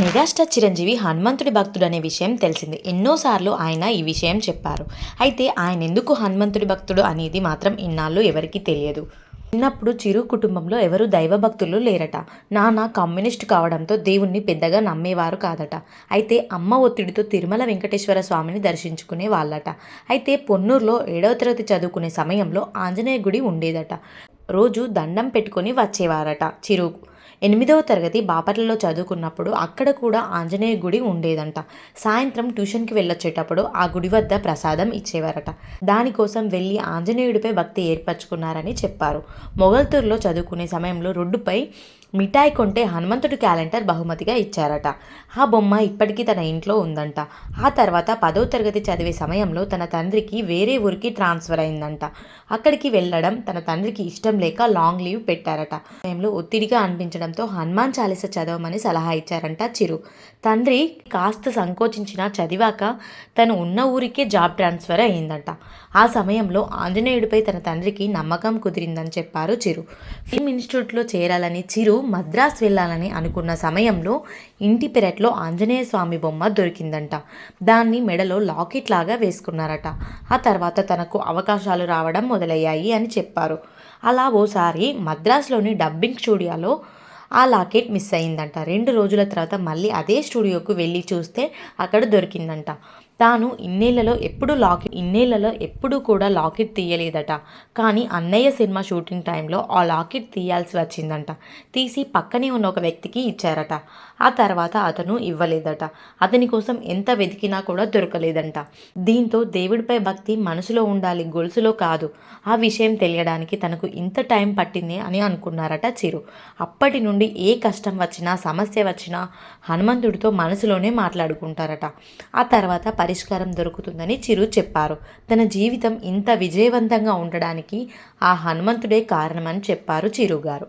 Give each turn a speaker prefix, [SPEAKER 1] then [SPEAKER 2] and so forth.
[SPEAKER 1] Megastar Chiranjeevi హనుమంతుడి భక్తుడు అనే విషయం తెలిసింది. ఎన్నోసార్లు ఆయన ఈ విషయం చెప్పారు. అయితే ఆయన ఎందుకు హనుమంతుడి భక్తుడు అనేది మాత్రం ఇన్నాళ్ళు ఎవరికీ తెలియదు. చిన్నప్పుడు చిరు కుటుంబంలో ఎవరు దైవభక్తులు లేరట. నాన్న కమ్యూనిస్ట్ కావడంతో దేవుణ్ణి పెద్దగా నమ్మేవారు కాదట. అయితే అమ్మ ఒత్తిడితో తిరుమల వెంకటేశ్వర స్వామిని దర్శించుకునే వాళ్ళట. అయితే పొన్నూరులో ఏడవ తరగతి చదువుకునే సమయంలో ఆంజనేయ గుడి ఉండేదట. రోజు దండం పెట్టుకొని వచ్చేవారట చిరు ఎనిమిదవ తరగతి బాపట్లలో చదువుకున్నప్పుడు అక్కడ కూడా ఆంజనేయ గుడి ఉండేదంట. సాయంత్రం ట్యూషన్కి వెళ్ళొచ్చేటప్పుడు ఆ గుడి వద్ద ప్రసాదం ఇచ్చేవారట. దానికోసం వెళ్ళి ఆంజనేయుడిపై భక్తి ఏర్పరచుకున్నారని చెప్పారు. మొగల్తూరులో చదువుకునే సమయంలో రోడ్డుపై మిఠాయి కొంటే హనుమంతుడి క్యాలెండర్ బహుమతిగా ఇచ్చారట. ఆ బొమ్మ ఇప్పటికీ తన ఇంట్లో ఉందంట. ఆ తర్వాత పదో తరగతి చదివే సమయంలో తన తండ్రికి వేరే ఊరికి ట్రాన్స్ఫర్ అయిందంట. అక్కడికి వెళ్ళడం తన తండ్రికి ఇష్టం లేక లాంగ్ లీవ్ పెట్టారట. సమయంలో ఒత్తిడిగా అనిపించడం అనిపించడంతో హనుమాన్ చాలీస చదవమని సలహా ఇచ్చారంట చిరు. తండ్రి కాస్త సంకోచించినా చదివాక తను ఉన్న ఊరికే జాబ్ ట్రాన్స్ఫర్ అయ్యిందంట. ఆ సమయంలో ఆంజనేయుడిపై తన తండ్రికి నమ్మకం కుదిరిందని చెప్పారు చిరు. ఫిల్మ్ ఇన్స్టిట్యూట్లో చేరాలని చిరు మద్రాస్ వెళ్ళాలని అనుకున్న సమయంలో ఇంటి పెరట్లో ఆంజనేయ స్వామి బొమ్మ దొరికిందంట. దాన్ని మెడలో లాకెట్ లాగా వేసుకున్నారట. ఆ తర్వాత తనకు అవకాశాలు రావడం మొదలయ్యాయి అని చెప్పారు. అలా ఓసారి మద్రాస్లోని డబ్బింగ్ స్టూడియోలో ఆ లాకెట్ మిస్ అయిందంట. రెండు రోజుల తర్వాత మళ్ళీ అదే స్టూడియోకు వెళ్ళి చూస్తే అక్కడ దొరికిందంట. తాను ఇన్నేళ్ళలో ఎప్పుడు లాకెట్ ఇన్నేళ్ళలో ఎప్పుడు కూడా లాకెట్ తీయలేదట. కానీ అన్నయ్య సినిమా షూటింగ్ టైంలో ఆ లాకెట్ తీయాల్సి వచ్చిందంట. తీసి పక్కనే ఉన్న ఒక వ్యక్తికి ఇచ్చారట. ఆ తర్వాత అతను ఇవ్వలేదట. అతని కోసం ఎంత వెతికినా కూడా దొరకలేదంట. దీంతో దేవుడిపై భక్తి మనసులో ఉండాలి గొలుసులో కాదు. ఆ విషయం తెలియడానికి తనకు ఇంత టైం పట్టింది అని అనుకున్నారట చిరు. అప్పటి నుండి ఏ కష్టం వచ్చినా సమస్య వచ్చినా హనుమంతుడితో మనసులోనే మాట్లాడుకుంటారట. ఆ తర్వాత పరి పరిష్కారం దొరుకుతుందని చిరు చెప్పారు. తన జీవితం ఇంత విజయవంతంగా ఉండడానికి ఆ హనుమంతుడే కారణమని చెప్పారు చిరు గారు